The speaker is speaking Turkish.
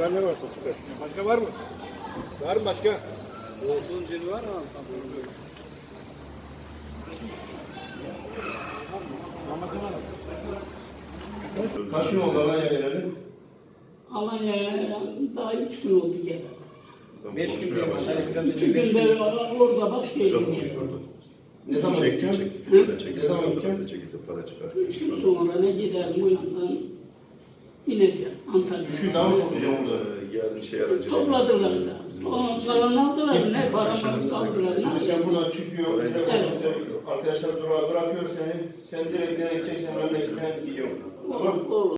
ne varsa çıkar. Başka var mı? Var mı başka? Olduğun cin var mı? Kaç gün oldu Alanya gelelim? Alanya'ya daha üç gün oldu gene. Beş gün bir Hani biraz İki günde gün. orada başkaydım yani. Ne zaman çekti. Ne zaman çıkar. Üç gün sonra ne giderim o yandan ineceğim Antalya'ya. Şu dam toplayacağım burada. Geldi şey aracı. Topladılarsa. O kalan aldılar. Ne paramı saldılar. Ne Şimdi sen buradan çıkıyor, de Evet. arkadaşlar durağa bırakıyor seni. Sen direkt nereye gideceksen memleketine gidiyorsun. Olur, Tamam. olur.